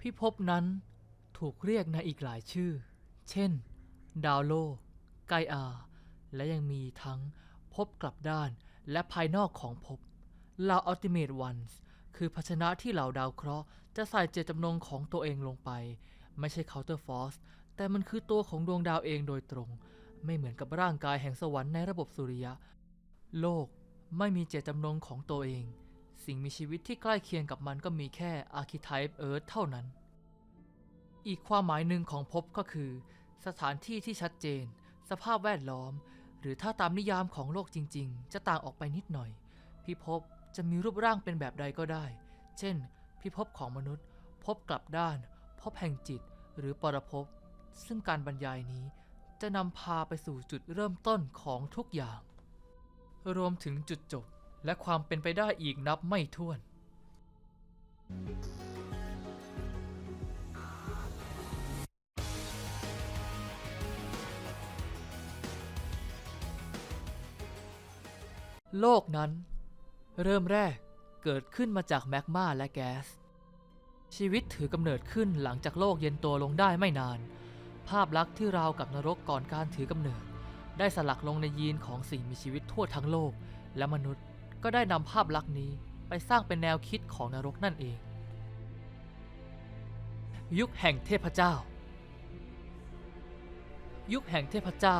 พิภพนั้นถูกเรียกในอีกหลายชื่อ เช่น ดาวโลก ไกอา และยังมีทั้งภพกลับด้านและภายนอกของภพเหล่า Ultimate Ones คือภาชนะที่เหล่าดาวเคราะห์จะใส่เจตจำนงของตัวเองลงไป ไม่ใช่ Counter Force แต่มันคือตัวของดวงดาวเองโดยตรง ไม่เหมือนกับร่างกายแห่งสวรรค์ในระบบสุริยะ โลกไม่มีเจตจำนงของตัวเอง สิ่งมีชีวิตที่ใกล้เคียงกับมันก็มีแค่ Archetype Earth เท่านั้น อีกความหมายหนึ่งของภพก็คือ สถานที่ที่ชัดเจน สภาพแวดล้อม หรือถ้าตามนิยามของโลกจริง ๆ จะต่างออกไปนิดหน่อย พิภพจะมีรูปร่างเป็นแบบใดก็ได้ เช่น พิภพของมนุษย์ภพกลับด้านภพแห่งจิต หรือปรภพ ซึ่งการบรรยายนี้จะนำพาไปสู่จุดเริ่มต้นของทุกอย่าง รวมถึงจุดจบ และความเป็นไปได้อีกนับไม่ถ้วน โลกนั้น เริ่มแรกเกิดขึ้นมาจากแมกมาและแก๊สชีวิตถือกำเนิดขึ้นหลังจากโลกเย็นตัวลงได้ไม่นาน ภาพลักษณ์ที่ราวกับนรกก่อนการถือกำเนิด ได้สลักลงในยีนของสิ่งมีชีวิตทั่วทั้งโลกและมนุษย์ ก็ได้นำภาพลักษณ์นี้ไปสร้างเป็นแนวคิดของนรกนั่นเอง ยุคแห่งเทพเจ้า ยุคแห่งเทพเจ้า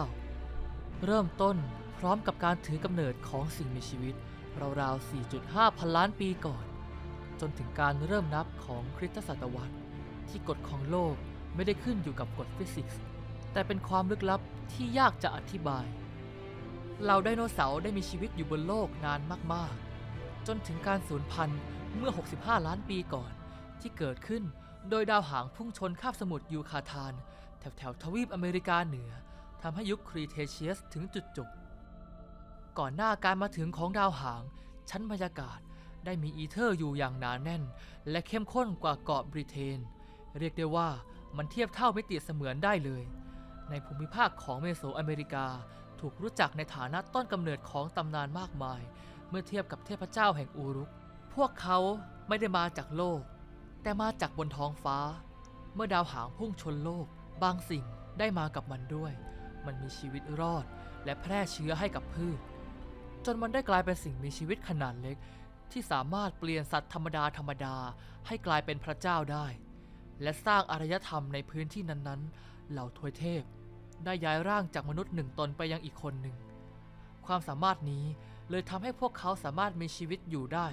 เริ่มต้นพร้อมกับการถือกำเนิดของสิ่งมีชีวิต ราวๆ 4.5 พันล้านปีก่อน จนถึงการเริ่มนับของคริสตศตวรรษ ที่กฎของโลกไม่ได้ขึ้นอยู่กับกฎฟิสิกส์ แต่เป็นความลึกลับที่ยากจะอธิบาย เหล่าไดโนเสาร์ได้มีชีวิตอยู่บนโลกนานมากๆ จนถึงการสูญพันธุ์เมื่อ 65 ล้านปีก่อน ที่เกิดขึ้นโดยดาวหางพุ่งชนคาบสมุทรยูคาทาน แถวๆทวีปอเมริกาเหนือทำให้ยุคครีเทเชียสถึงจุดจบ ก่อนหน้าการมาถึงของดาวหาง ชั้นบรรยากาศได้มีอีเทอร์อยู่อย่างหนาแน่น และเข้มข้นกว่าเกาะบริเทนเรียกได้ว่ามันเทียบเท่ามิติเสมือนได้เลย ในภูมิภาคของเมโสอเมริกา ถูกรู้จักในฐานะต้นกำเนิดของตำนานมากมาย เมื่อเทียบกับเทพเจ้าแห่งอูรุก พวกเขาไม่ได้มาจากโลก แต่มาจากบนท้องฟ้า เมื่อดาวหางพุ่งชนโลก บางสิ่งได้มากับมันด้วย มันมีชีวิตรอดและแพร่เชื้อให้กับพืช จนมันได้กลายเป็นสิ่งมีชีวิตขนาดเล็ก ที่สามารถเปลี่ยนสัตว์ธรรมดาธรรมดาให้กลายเป็นพระเจ้าได้ และสร้างอารยธรรมในพื้นที่นั้นๆ เหล่าทวยเทพ ได้ย้ายร่างจากมนุษย์หนึ่งตนไปยังอีกคนหนึ่ง ความสามารถนี้เลยทำให้พวกเขาสามารถมีชีวิตอยู่ได้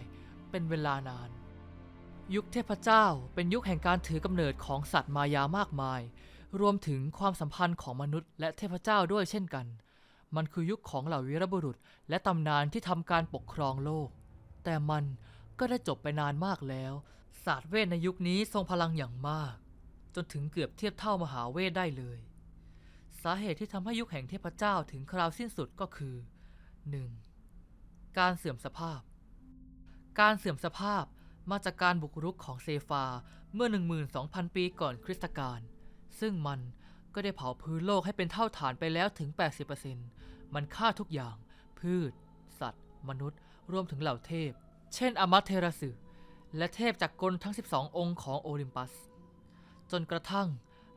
เป็นเวลานาน ยุคเทพเจ้าเป็นยุคแห่งการถือกำเนิดของสัตว์มายามากมาย รวมถึงความสัมพันธ์ของมนุษย์และเทพเจ้าด้วยเช่นกัน มันคือยุคของเหล่าวีรบุรุษ และตำนานที่ทำการปกครองโลก แต่มันก็ได้จบไปนานมากแล้ว ศาสตร์เวทในยุคนี้ทรงพลังอย่างมาก จนถึงเกือบเทียบเท่ามหาเวทได้เลย สาเหตุที่ทำให้ยุคแห่งเทพเจ้าถึงคราวสิ้นสุดก็คือ 1. การเสื่อมสภาพ การเสื่อมสภาพมาจากการบุกรุกของเซฟาเมื่อ 12,000 ปีก่อนคริสตกาล ซึ่งมันก็ได้เผาพื้นโลกให้เป็นเท่าฐานไปแล้วถึง 80%มันฆ่าทุกอย่าง พืช สัตว์ มนุษย์ รวมถึงเหล่าเทพ เช่นอมัตเทราสึและเทพจากกลทั้ง 12 องค์ของโอลิมปัส จนกระทั่ง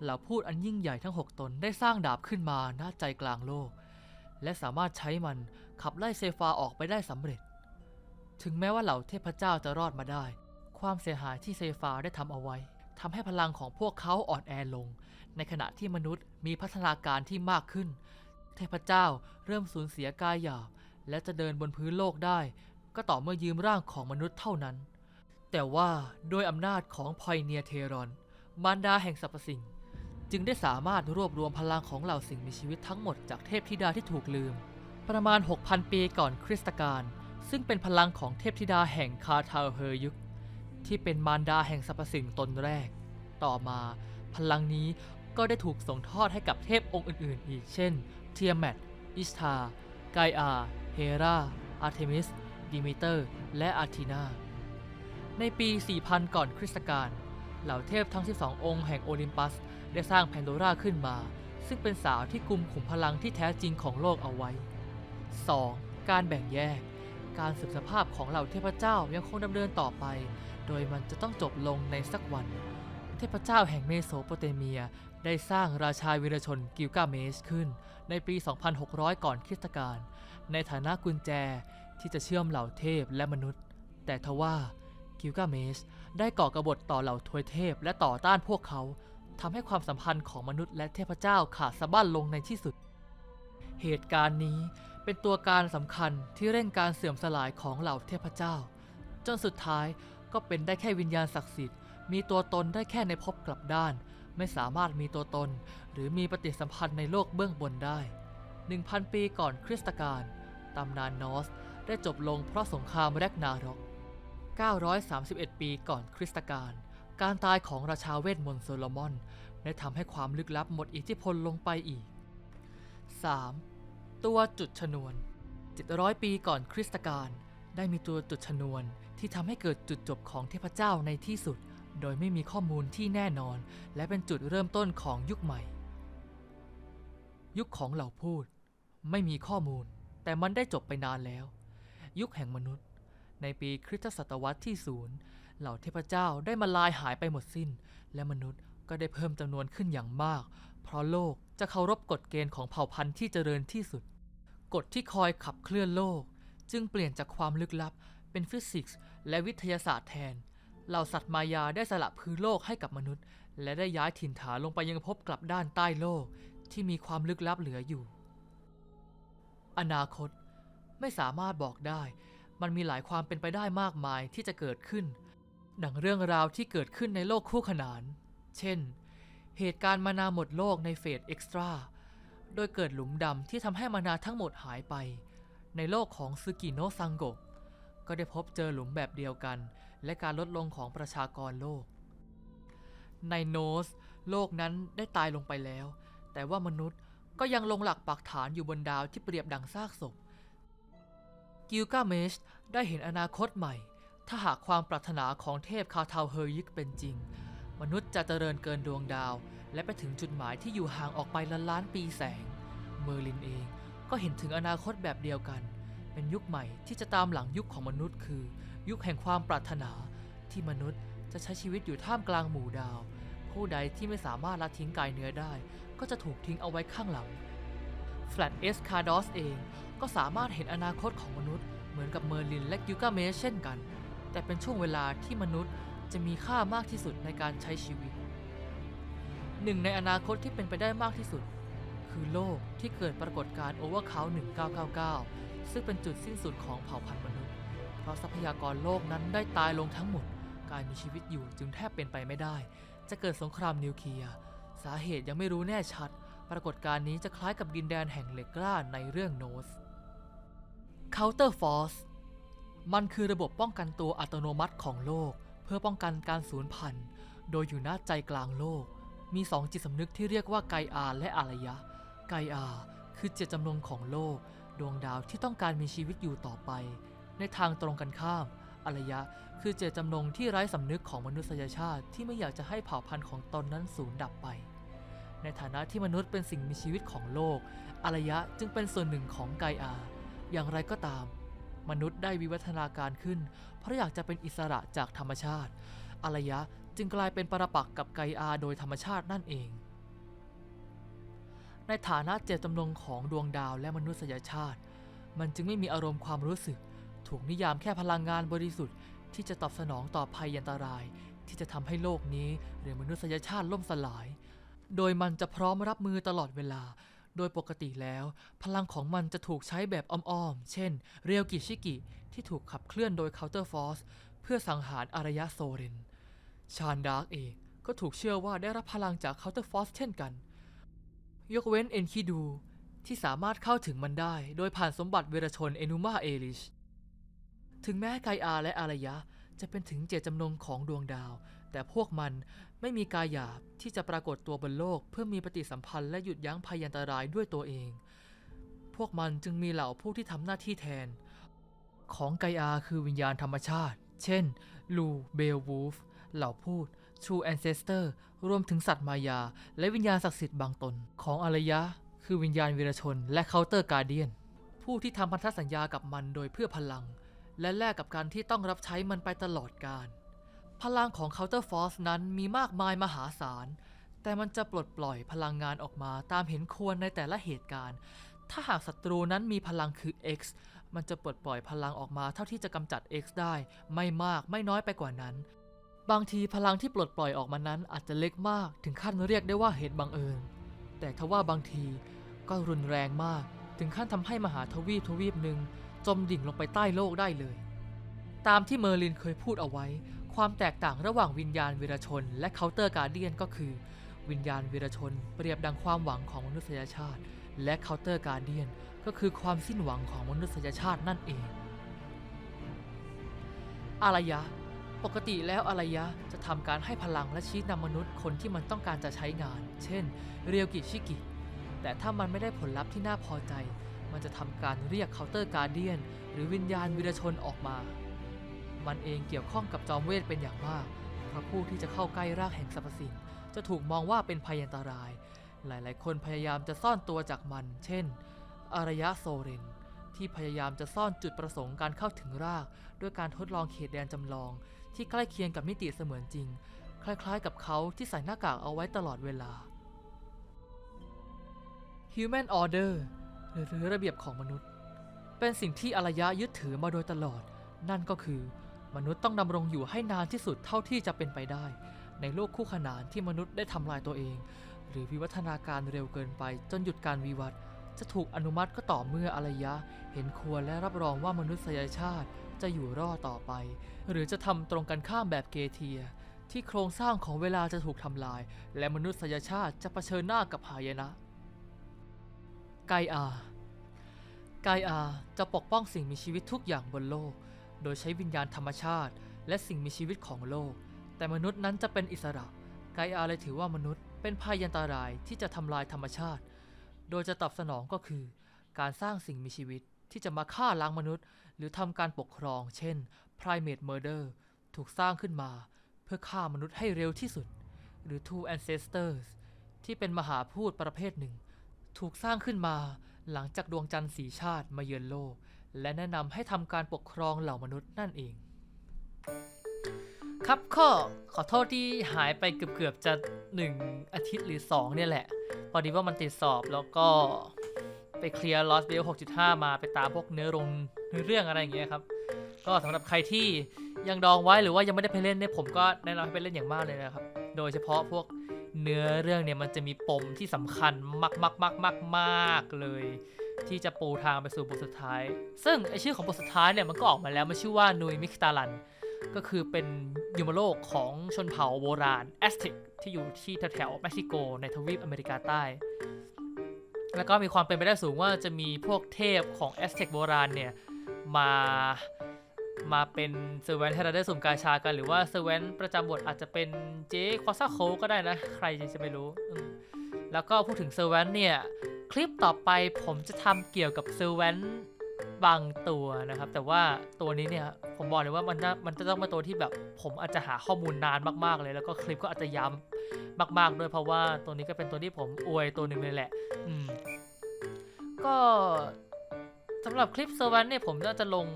เหล่าพูดอันยิ่งใหญ่ทั้ง 6 ตนได้สร้างดาบขึ้นมาณใจกลางโลก และสามารถใช้มันขับไล่เซฟาออกไปได้สำเร็จ ถึงแม้ว่าเหล่าเทพเจ้าจะรอดมาได้ ความเสียหายที่เซฟาได้ทำเอาไว้ทำให้พลังของพวกเขาอ่อนแอลง ในขณะที่มนุษย์มีพัฒนาการที่มากขึ้น เทพเจ้าเริ่มสูญเสียกายหยาบ และจะเดินบนพื้นโลกได้ ก็ต่อเมื่อยืมร่างของมนุษย์เท่านั้น แต่ว่าด้วยอำนาจของพอยเนียเทรอน มารดาแห่งสรรพสิ่ง จึงได้สามารถรวบรวมพลังของเหล่าสิ่งมีชีวิตทั้งหมดจากเทพธิดาที่ถูกลืม ประมาณ 6,000 ปีก่อนคริสตกาลซึ่งเป็นพลังของเทพธิดาแห่งคาทาเฮยุคที่เป็นมารดาแห่งสรรพสิ่งตนแรก ต่อมาพลังนี้ก็ได้ถูกส่งทอดให้กับเทพองค์อื่น ๆ อีกเช่น เทียแมตอิสทาไกอาเฮราอาร์เทมิสดิมิเตอร์ และอาร์ทีนาในปี 4000 ก่อนคริสตกาล เหล่าเทพทั้ง 12 องค์แห่งโอลิมปัส ได้สร้างแพนโดราขึ้นมา ซึ่งเป็นสาวที่กุมขุมพลังที่แท้จริงของโลกเอาไว้ 2. การแบ่งแยก การสืบสภาพของเหล่าเทพเจ้ายังคงดำเนินต่อไป โดยมันจะต้องจบลงในสักวัน เทพเจ้าแห่งเมโสโปเตเมียได้สร้างราชาวีรชนกิลกาเมชขึ้น ในปี 2600 ก่อนคริสตกาลในฐานะกุญแจที่จะเชื่อมเหล่าเทพและมนุษย์ แต่ทว่ากิลกาเมช ได้ก่อกบฏต่อเหล่าทวยเทพและต่อต้านพวกเขาทำให้ความสัมพันธ์ของมนุษย์และเทพเจ้าขาดสะบั้นลงในที่สุด เหตุการณ์นี้เป็นตัวการสำคัญที่เร่งการเสื่อมสลายของเหล่าเทพเจ้า จนสุดท้ายก็เป็นได้แค่วิญญาณศักดิ์สิทธิ์ มีตัวตนได้แค่ในภพกลับด้าน ไม่สามารถมีตัวตน หรือมีปฏิสัมพันธ์ในโลกเบื้องบนได้ 1,000 ปีก่อนคริสตกาลตำนานนอสได้จบลงเพราะสงครามแรกนารอก 931 ปีก่อนคริสตกาล การตายของราชาเวทมนต์โซโลมอน ได้ทำให้ความลึกลับหมดอิทธิพลลงไปอีก 3. ตัวจุดชนวน 700 ปีก่อนคริสตกาล ได้มีตัวจุดชนวนที่ทำให้เกิดจุดจบของเทพเจ้าในที่สุด โดยไม่มีข้อมูลที่แน่นอน และเป็นจุดเริ่มต้นของยุคใหม่ ยุคของเหล่าพูด ไม่มีข้อมูล แต่มันได้จบไปนานแล้ว ยุคแห่งมนุษย์ ในปีคริสตศตวรรษที่ศูนย์เหล่าเทพเจ้าได้มาลายหายไปหมดสิ้น และมนุษย์ก็ได้เพิ่มจำนวนขึ้นอย่างมาก เพราะโลกจะเคารพกฎเกณฑ์ของเผ่าพันธุ์ที่เจริญที่สุด กฎที่คอยขับเคลื่อนโลก จึงเปลี่ยนจากความลึกลับ เป็นฟิสิกส์และวิทยาศาสตร์แทน เหล่าสัตว์มายาได้สละพื้นโลกให้กับมนุษย์ และได้ย้ายถิ่นฐานลงไปยังภพกลับด้านใต้โลกที่มีความลึกลับเหลืออยู่ อนาคตไม่สามารถบอกได้ มันมีหลายความเป็นไปได้มากมายที่จะเกิดขึ้น ดังเรื่องราวที่เกิดขึ้นในโลกคู่ขนาน เช่น เหตุการณ์มานาหมดโลกในเฟสเอ็กซ์ตร้า โดยเกิดหลุมดำที่ทำให้มานาทั้งหมดหายไป ในโลกของซึกิโนะซังโกะก็ได้พบเจอหลุมแบบเดียวกัน และการลดลงของประชากรโลก ในโนส โลกนั้นได้ตายลงไปแล้ว แต่ว่ามนุษย์ก็ยังลงหลักปักฐานอยู่บนดาวที่เปรียบดังซากศพ กิลกาเมชได้เห็นอนาคตใหม่ ถ้าหากความปรารถนาของเทพคาทาวเฮยิกเป็นจริง มนุษย์จะเจริญเกินดวงดาว และไปถึงจุดหมายที่อยู่ห่างออกไปล้านล้านปีแสง เมอร์ลินเองก็เห็นถึงอนาคตแบบเดียวกัน เป็นยุคใหม่ที่จะตามหลังยุคของมนุษย์คือ ยุคแห่งความปรารถนาที่มนุษย์จะใช้ชีวิตอยู่ท่ามกลางหมู่ดาว ผู้ใดที่ไม่สามารถละทิ้งกายเนื้อได้ ก็จะถูกทิ้งเอาไว้ข้างหลังแฟลตเอสคาร์ดอสเอง ก็สามารถเห็นอนาคตของมนุษย์เหมือนกับเมอร์ลินและกิลกาเมชเช่นกัน แต่เป็นช่วงเวลาที่มนุษย์จะมีค่ามากที่สุดในการใช้ชีวิต หนึ่งในอนาคตที่เป็นไปได้มากที่สุด คือโลกที่เกิดปรากฏการณ์โอเวอร์เคา1999 ซึ่งเป็นจุดสิ้นสุดของเผ่าพันธุ์มนุษย์ เพราะทรัพยากรโลกนั้นได้ตายลงทั้งหมด การมีชีวิตอยู่จึงแทบเป็นไปไม่ได้ จะเกิดสงครามนิวเคลียร์สาเหตุยังไม่รู้แน่ชัด ปรากฏการณ์นี้จะคล้ายกับดินแดนแห่งเหล็กกล้าในเรื่องโนส Counter Force มันคือระบบป้องกันตัวอัตโนมัติของโลก เพื่อป้องกันการสูญพันธุ์ โดยอยู่หน้าใจกลางโลก มีสองจิตสำนึกที่เรียกว่าไกอาและอารยะ ไกอาคือเจตจำนงของโลก ดวงดาวที่ต้องการมีชีวิตอยู่ต่อไป ในทางตรงกันข้ามอารยะ คือเจตจำนงที่ไร้สำนึกของมนุษยชาติที่ไม่อยากจะให้เผ่าพันธุ์ของตนนั้นสูญดับไป ในฐานะที่มนุษย์เป็นสิ่งมีชีวิตของโลกอารยะจึงเป็นส่วนหนึ่งของไกอา อย่างไรก็ตาม มนุษย์ได้วิวัฒนาการขึ้น เพราะอยากจะเป็นอิสระจากธรรมชาติอารยะจึงกลายเป็นปรปักษ์กับไกอาโดยธรรมชาตินั่นเอง ในฐานะเจตจำนงของดวงดาวและมนุษยชาติ มันจึงไม่มีอารมณ์ความรู้สึก ถูกนิยามแค่พลังงานบริสุทธิ์ที่จะตอบสนองต่อภัยอันตราย ที่จะทำให้โลกนี้หรือมนุษยชาติล่มสลาย โดยมันจะพร้อมรับมือตลอดเวลา โดยปกติแล้ว พลังของมันจะถูกใช้แบบอ้อมๆ เช่น เรียวกิชิกิ ที่ถูกขับเคลื่อนโดย Counter Force เพื่อสังหารอารยะโซเรน ชานดาร์กเองก็ถูกเชื่อว่าได้รับพลังจาก Counter Force เช่นกัน ยกเว้นเอนคิดูที่สามารถเข้าถึงมันได้ โดยผ่านสมบัติเวรชนเอนูมาเอลิช ถึงแม้ไกอาและอารยะจะเป็นถึงเจตจำนงของดวงดาว แต่พวกมันไม่มีกายหยาบที่จะปรากฏตัวบนโลก เพื่อมีปฏิสัมพันธ์และหยุดยั้งภัยอันตรายด้วยตัวเอง พวกมันจึงมีเหล่าผู้ที่ทำหน้าที่แทน ของไกอาคือวิญญาณธรรมชาติ เช่น ลูเบลวูฟ เหล่าพูด True Ancestor รวมถึงสัตว์มายา และวิญญาณศักดิ์สิทธิ์บางตน ของอารยะ คือวิญญาณวีรชน และเคาน์เตอร์การเดียน ผู้ที่ทำพันธสัญญากับมันโดยเพื่อพลัง และแลกกับการที่ต้องรับใช้มันไปตลอดกาล พลังของ Counter Force นั้นมีมากมายมหาศาล แต่มันจะปลดปล่อยพลังงานออกมาตามเห็นควรในแต่ละเหตุการณ์ ถ้าหากศัตรูนั้นมีพลังคือ X มันจะปลดปล่อยพลังออกมาเท่าที่จะกำจัด X ได้ ไม่มากไม่น้อยไปกว่านั้น บางทีพลังที่ปลดปล่อยออกมานั้นอาจจะเล็กมากถึงขั้นเรียกได้ว่าเหตุบังเอิญ แต่ทว่าบางทีก็รุนแรงมากถึงขั้นทำให้มหาทวีปทวีปหนึ่งจมดิ่งลงไปใต้โลกได้เลย ตามที่เมอร์ลินเคยพูดเอาไว้ ความแตกต่างระหว่างวิญญาณวีรชน และเคาน์เตอร์การเดียนก็คือ วิญญาณวีรชน เปรียบดังความหวังของมนุษยชาติ และเคาน์เตอร์การเดียน ก็คือความสิ้นหวังของมนุษยชาตินั่นเอง อารยะ ปกติแล้วอารยะจะทำการให้พลังและชี้นำมนุษย์คนที่มันต้องการจะใช้งาน เช่น เรียวกิชิกิ แต่ถ้ามันไม่ได้ผลลัพธ์ที่น่าพอใจ มันจะทำการเรียกเคาน์เตอร์การเดียน หรือวิญญาณวีรชนออกมา มันเองเกี่ยวข้องกับจอมเวทเป็นอย่างมาก เพราะผู้ที่จะเข้าใกล้รากแห่งสรรพสิ่ง จะถูกมองว่าเป็นภัยอันตราย หลายๆ คนพยายามจะซ่อนตัวจากมัน เช่น อารยะโซเรน ที่พยายามจะซ่อนจุดประสงค์การเข้าถึงราก ด้วยการทดลองเขตแดนจำลอง ที่ใกล้เคียงกับมิติเสมือนจริง คล้ายๆ กับเขาที่ใส่หน้ากากเอาไว้ตลอดเวลา Human Order หรือระเบียบของมนุษย์ เป็นสิ่งที่อารยะยึดถือมาโดยตลอด นั่นก็คือ มนุษย์ต้องดำรงอยู่ให้นานที่สุดเท่าที่จะเป็นไปได้ ในโลกคู่ขนานที่มนุษย์ได้ทำลายตัวเอง หรือวิวัฒนาการเร็วเกินไปจนหยุดการวิวัฒน์จะถูกอนุมัติก็ต่อเมื่ออารยะ เห็นควรและรับรองว่ามนุษยชาติจะอยู่รอดต่อไป หรือจะทำตรงกันข้ามแบบเกเทีย ที่โครงสร้างของเวลาจะถูกทำลาย และมนุษยชาติจะเผชิญหน้ากับหายนะ ไกอา ไกอาจะปกป้องสิ่งมีชีวิตทุกอย่างบนโลก โดยใช้วิญญาณธรรมชาติ และสิ่งมีชีวิตของโลก แต่มนุษย์นั้นจะเป็นอิสระ ไกอาเลยถือว่ามนุษย์ เป็นภัยอันตรายที่จะทำลายธรรมชาติ โดยจะตอบสนองก็คือ การสร้างสิ่งมีชีวิตที่จะมาฆ่าล้างมนุษย์ หรือทำการปกครอง เช่น primate murder ถูกสร้างขึ้นมา เพื่อฆ่ามนุษย์ให้เร็วที่สุด หรือ two ancestors ที่เป็นมหาพูดประเภทหนึ่ง ถูกสร้างขึ้นมาหลังจากดวงจันทร์สีชาติมาเยือนโลก และแนะนำให้ทำการปกครองเหล่ามนุษย์นั่นเอง ครับข้อขอโทษที่หายไปเกือบๆจะ 1 อาทิตย์หรือ 2 เนี่ยแหละ พอดีว่ามันติดสอบแล้วก็ไปเคลียร์ Lost Bell 6.5 มาไปตามพวกเนื้อรงเนื้อเรื่องอะไรอย่างเงี้ยครับ ก็สำหรับใครที่ยังดองไว้หรือว่ายังไม่ได้ไปเล่นเนี่ยผมก็แนะนำให้ไปเล่นอย่างมากเลยนะครับ โดยเฉพาะพวกเนื้อเรื่องเนี่ยมันจะมีปมที่สำคัญมากมากมากมากมากๆเลย ที่จะปูทางไปสู่บทสุดท้าย ซึ่งไอชื่อของบทสุดท้ายเนี่ยมันก็ออกมาแล้วมันชื่อว่านุยมิคตาลัน ก็คือเป็นยูมโลกของชนเผ่าโบราณแอสเท็กที่อยู่ที่แถวๆเม็กซิโกในทวีปอเมริกาใต้ แล้วก็มีความเป็นไปได้สูงว่าจะมีพวกเทพของแอสเท็กโบราณเนี่ยมามาเป็นเซเวนให้เราได้สุ่มกาชากันหรือว่าเซเวนประจำบทอาจจะเป็นเจคอซ่าโคก็ได้นะ ใครจะไม่รู้ แล้วก็พูดถึงเซเวนเนี่ย คลิปต่อไปผมจะทำเกี่ยวกับเซอร์เวนบางตัวนะครับ แต่ว่าตัวนี้เนี่ยผมบอกเลยว่ามันน่ามันจะต้องเป็นตัวที่แบบ ผมอาจจะหาข้อมูลนานมากๆเลย แล้วก็คลิปก็อาจจะย้ำมาก ๆ ด้วยเพราะว่าตัวนี้ก็เป็นตัวที่ผมอวยตัวหนึ่งเลยแหละ อืม ก็สำหรับคลิปเซอร์วันเนี่ยผมน่าจะลง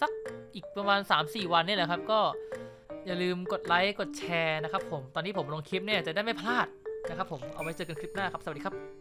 สักอีกประมาณ 3-4 วันนี่แหละครับ ก็อย่าลืมกดไลค์กดแชร์นะครับผมตอนนี้ผมลงคลิปเนี่ยจะได้ไม่พลาด นะครับผมเอาไว้เจอกันคลิปหน้าครับ สวัสดีครับ